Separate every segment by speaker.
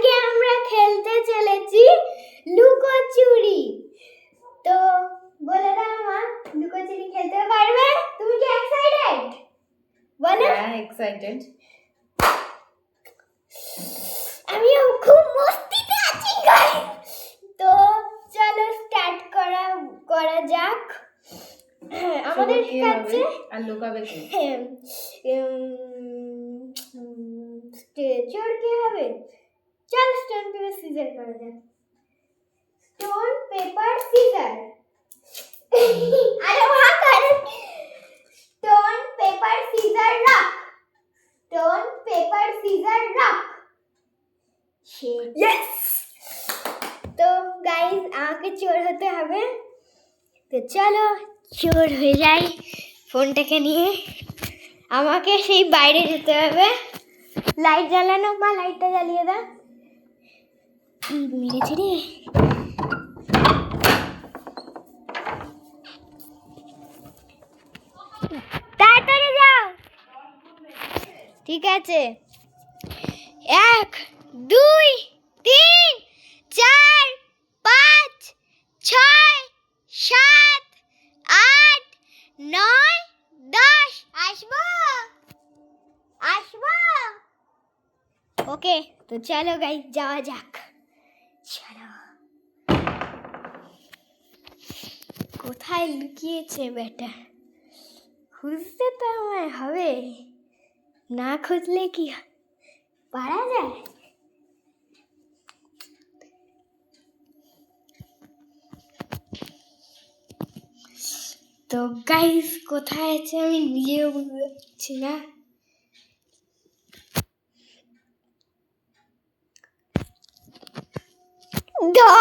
Speaker 1: আগে আমরা খেলতে চলেছি লুকোচুরি তো বলে দাও মা লুকোচুরি খেলতে পারবে তুমি কি এক্সাইটেড বলো
Speaker 2: হ্যাঁ এক্সাইটেড
Speaker 1: আমি খুব মস্তিতে আছি তো চলো স্টার্ট করা করা যাক হ্যাঁ, আমাদের কাছে
Speaker 2: আর লুকাবে কি হ্যাঁ,
Speaker 1: চোর কে হবে चल स्टोन पेपर सीजर कर दे स्टोन पेपर सीजर अरे वहां कर स्टोन पेपर सीजर रख स्टोन पेपर सीजर रख यस तो गाइस तो आके चोर চোর হতে হবে তো চলো চোর হয়ে যাই ফোনটাকে নিয়ে আমাকে সেই বাইরে যেতে হবে লাইট জ্বালানো মা লাইটটা জ্বালিয়ে দাও মেরেছে রে তাড়াতাড়ি যাও ঠিক আছে এক দুই তিন চার পাঁচ ছয় সাত আট নয় দশ আসব আসবো ওকে তো চলো গাই যাওয়া যাক ছাড়া কোথায় লুকিয়েছে বেটা খুঁজতে তো আমায় হবে না খুঁজলে কি পারা যায় তো গাইস কোথায় আছে আমি নিজেও বুঝতে পারছি না ধা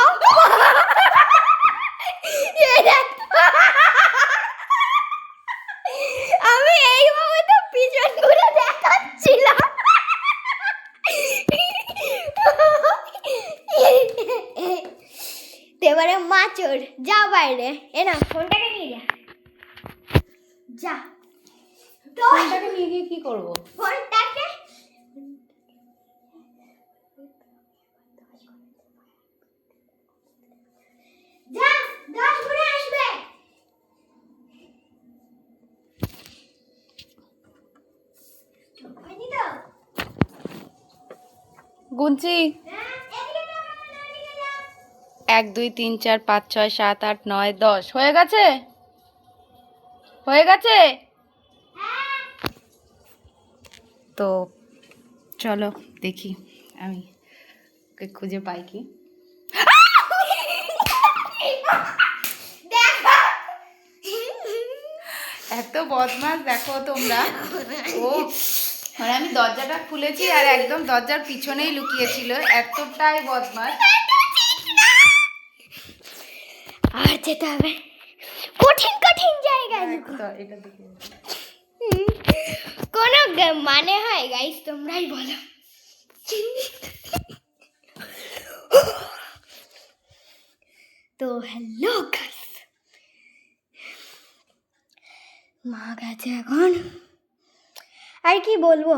Speaker 1: আমি এইভাবে তো পিছন ঘুরে দেখাচ্ছিলাম এবারে যা বাইরে এ না ফোনটাকে নিয়ে যা যা ফোনটাকে
Speaker 2: নিয়ে গিয়ে কি করবো
Speaker 1: ফোনটাকে গুনছি হ্যাঁ,
Speaker 2: এক দুই তিন চার পাঁচ ছয় সাত আট নয় দশ হয়ে গেছে হয়ে গেছে হ্যাঁ। তো চলো দেখি আমি খুঁজে পাই কি এত বদমাস দেখো তোমরা ও মানে আমি দরজাটা খুলেছি আর একদম দরজার পিছনেই লুকিয়েছিল এতটাই বদমাস
Speaker 1: আর যেতে হবে কঠিন কঠিন জায়গায় হ্যাঁ, এটা কোনো মানে হয় গাইস তোমরাই বলো তো হ্যালো মা গেছে এখন আর কি বলবো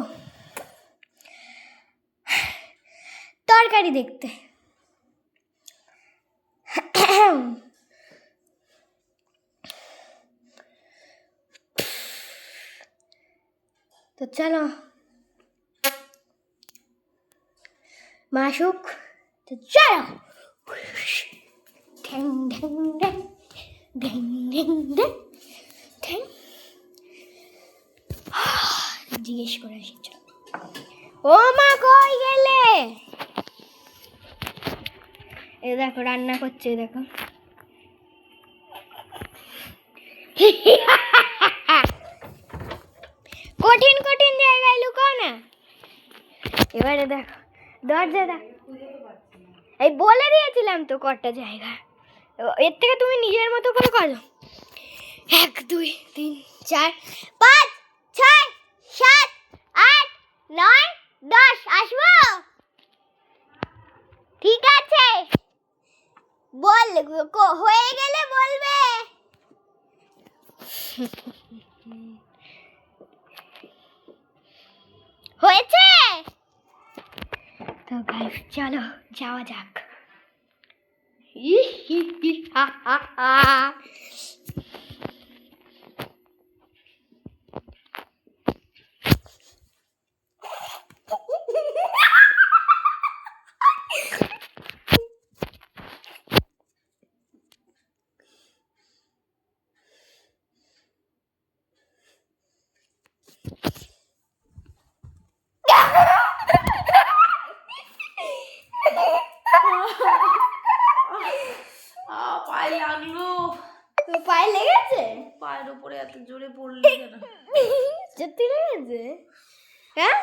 Speaker 1: তরকারি দেখতে তো চলো মাসুক তো চলো ঢ্যাং ঢ্যাং ঢ্যাং ঢ্যাং ঢ্যাং ঢ্যাং ঢ্যাং জিজ্ঞেস করে এসেছিল ও মা কই গেলে এ দেখো রান্না করছে দেখো কঠিন কঠিন জায়গায় লুকাও না এবারে দেখো দরজা দেখ এই বলে দিয়েছিলাম তো কটা জায়গা এর থেকে তুমি নিজের মতো করে করো এক দুই তিন চার পাঁচ ছয় সাত আট নয় দশ আসবো ঠিক আছে বল হয়ে গেলে বলবে হয়েছে তো গাইস চলো যাওয়া যাক 咦嘻嘻哈哈哈。হ্যাঁ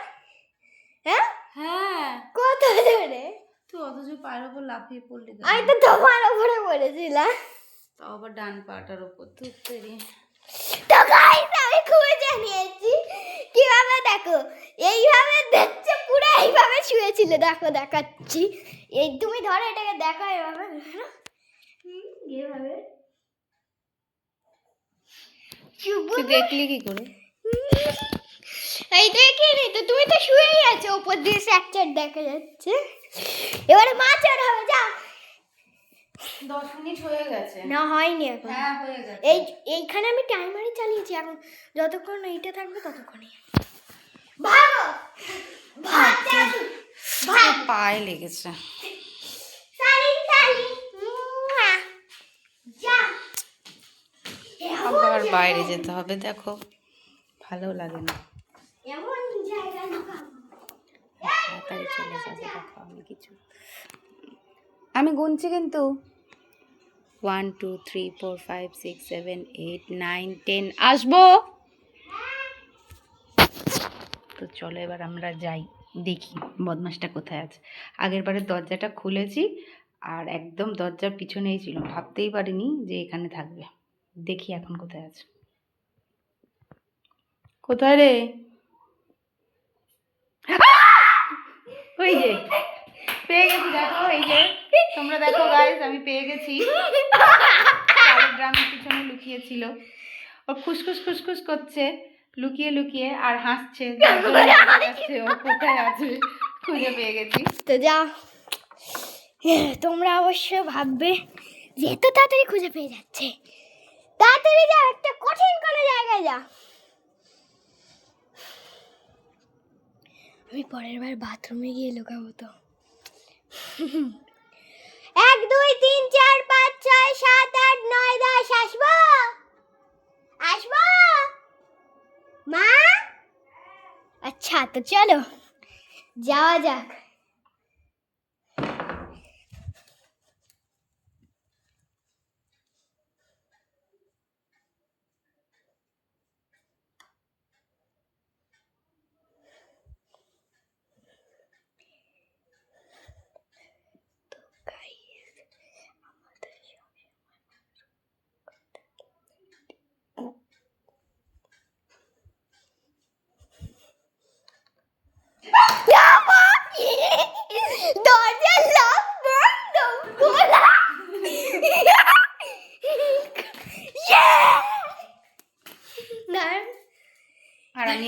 Speaker 1: হ্যাঁ হ্যাঁ কত ধরে
Speaker 2: তুই অথচ পায়ের ওপর লাফিয়ে পড়লি
Speaker 1: আমি তো তোমার ওপরে পড়েছিলাম
Speaker 2: তাও আবার ডান পাটার ওপর তুই
Speaker 1: তো গাইস আমি খুবই জানিয়েছি কিভাবে দেখো এইভাবে দেখছে পুরো এইভাবে শুয়েছিল দেখো দেখাচ্ছি এই তুমি ধরো এটাকে দেখো এইভাবে
Speaker 2: এইভাবে দেখলি কি করে
Speaker 1: এই দেখে নি তো তুমি তো শুয়েই আছো উপর দিয়ে স্যাকচার দেখা যাচ্ছে এবারে মাছ আর হবে যা হয়নি হ্যাঁ, এই এইখানে আমি টাইমারই চালিয়েছি এখন যতক্ষণ এইটা থাকবে ততক্ষণই
Speaker 2: পায়ে লেগেছে আবার বাইরে যেতে হবে দেখো ভালো লাগে না আচ্ছা, চলে আমি কিছু আমি গুনছি কিন্তু one two three four five six seven eight nine ten আসবো তো চলো এবার আমরা যাই দেখি বদমাসটা কোথায় আছে আগের বারে দরজাটা খুলেছি আর একদম দরজার পিছনেই ছিল ভাবতেই পারিনি যে এখানে থাকবে দেখি এখন কোথায় আছে কোথায় রে ওই যে পেয়ে গেছি দেখো এই যে তোমরা দেখো গাইস আমি পেয়ে গেছি চালের পিছনে লুকিয়েছিল ও খুসখুস খুসখুস করছে লুকিয়ে লুকিয়ে আর হাসছে
Speaker 1: ও
Speaker 2: কোথায় আছে খুঁজে পেয়ে গেছি
Speaker 1: তো যা তোমরা অবশ্য ভাববে যে এত তাড়াতাড়ি খুঁজে পেয়ে যাচ্ছে তাড়াতাড়ি যা একটা কঠিন কোনো জায়গায় যা আমি পরের বার বাথরুমে গিয়ে লুকাবো তো এক দুই তিন চার পাঁচ ছয় সাত আট নয় দশ আসব আসব মা আচ্ছা তো চলো যাওয়া যাক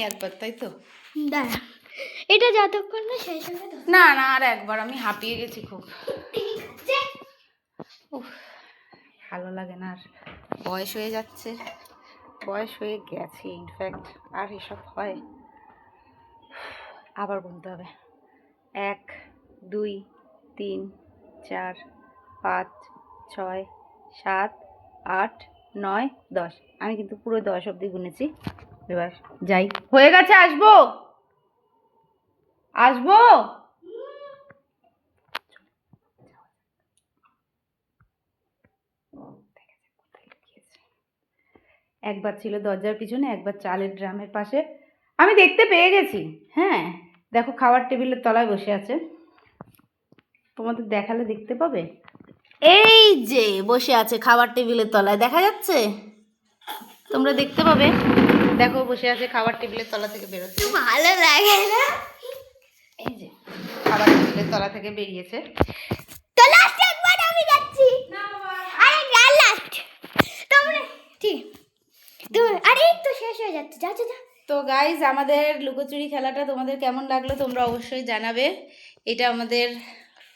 Speaker 2: একবার তাই তো
Speaker 1: দাঁড়া এটা যতক্ষণ না শেষ হবে
Speaker 2: না না আর একবার আমি হাঁপিয়ে গেছি খুব ভালো লাগে না আর বয়স হয়ে যাচ্ছে বয়স হয়ে গেছে ইনফ্যাক্ট আর এসব হয় আবার গুনতে হবে এক দুই তিন চার পাঁচ ছয় সাত আট নয় দশ আমি কিন্তু পুরো দশ অবধি গুনেছি এবার যাই হয়ে গেছে আসবো আসবো একবার ছিল দরজার পিছনে একবার চালের ড্রামের পাশে আমি দেখতে পেয়ে গেছি হ্যাঁ দেখো খাবার টেবিলের তলায় বসে আছে তোমাদের দেখালে দেখতে পাবে এই যে বসে আছে খাবার টেবিলের তলায় দেখা যাচ্ছে তোমরা দেখতে পাবে দেখো বসে আছে খাবার টেবিলের তলা থেকে বেরোচ্ছে
Speaker 1: ভালো লাগে না
Speaker 2: এই যে খাবার টেবিলের তলা থেকে বেরিয়েছে
Speaker 1: তো লাস্ট একবার আরে না লাস্ট তোমরা ঠিক আরে তো শেষ হয়ে যাচ্ছে যা
Speaker 2: তো গাইজ আমাদের লুকোচুরি খেলাটা তোমাদের কেমন লাগলো তোমরা অবশ্যই জানাবে এটা আমাদের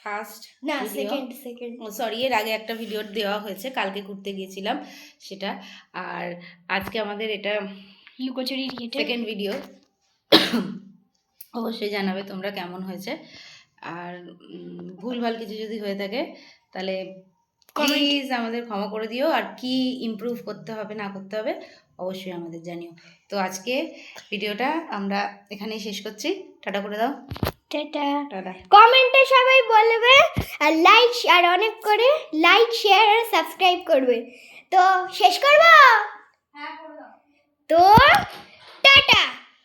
Speaker 2: ফার্স্ট
Speaker 1: না সেকেন্ড সেকেন্ড
Speaker 2: সরি এর আগে একটা ভিডিও দেওয়া হয়েছে কালকে ঘুরতে গিয়েছিলাম সেটা আর আজকে আমাদের এটা
Speaker 1: লুকোচুরি ঘেটে
Speaker 2: সেকেন্ড ভিডিও অবশ্যই জানাবে তোমরা কেমন হয়েছে আর ভুলভাল কিছু যদি হয়ে থাকে তাহলে প্লিজ আমাদের ক্ষমা করে দিও আর কি ইমপ্রুভ করতে হবে না করতে হবে অবশ্যই আমাদের জানিও তো আজকে ভিডিওটা আমরা এখানেই শেষ করছি টাটা করে দাও
Speaker 1: টাটা কমেন্টে সবাই বলবে আর লাইক আর অনেক করে লাইক শেয়ার আর সাবস্ক্রাইব করবে তো শেষ করবো হ্যাঁ तो टाटा